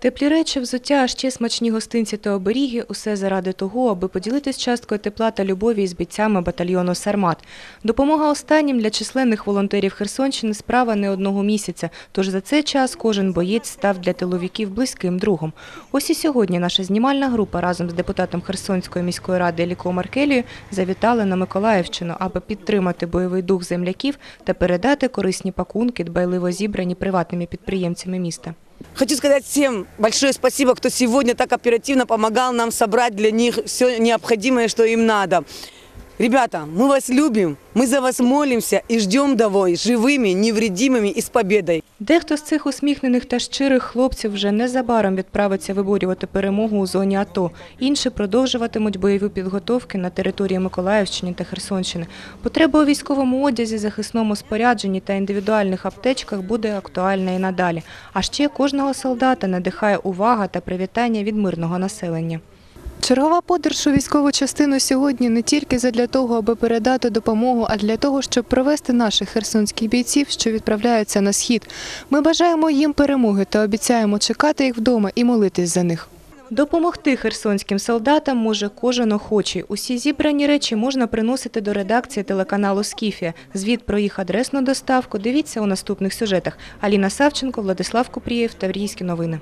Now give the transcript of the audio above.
Теплі речі, взуття, а ще смачні гостинці та оберіги – усе заради того, аби поділитись часткою тепла та любові із бійцями батальйону «Сармат». Допомога останнім для численних волонтерів Херсонщини – справа не одного місяця, тож за цей час кожен боєць став для тиловиків близьким другом. Ось і сьогодні наша знімальна група разом з депутатом Херсонської міської ради Еліко Маркелією завітали на Миколаївщину, аби підтримати бойовий дух земляків та передати корисні пакунки, дбайливо зібрані приватними підприємцями міста. Хочу сказать всем большое спасибо, кто сегодня так оперативно помогал нам собрать для них все необходимое, что им надо. Ребята, мы вас любим, мы за вас молимся и ждем домой живыми, невредимыми и с победой. Дехто з цих усміхнених та щирих хлопців вже незабаром відправиться виборювати перемогу у зоні АТО. Інші продовжуватимуть бойові підготовки на території Миколаївщини та Херсонщини. Потреба у військовому одязі, захисному спорядженні та індивідуальних аптечках буде актуальна і надалі. А ще кожного солдата надихає увага та привітання від мирного населення. Чергова подорож у військову частину сьогодні не тільки задля того, аби передати допомогу, а для того, щоб провести наших херсонських бійців, що відправляються на схід. Ми бажаємо їм перемоги та обіцяємо чекати їх вдома і молитись за них. Допомогти херсонським солдатам може кожен охочий. Усі зібрані речі можна приносити до редакції телеканалу «Скіфія». Звіт про їх адресну доставку дивіться у наступних сюжетах. Аліна Савченко, Владислав Купрієв, Таврійські новини.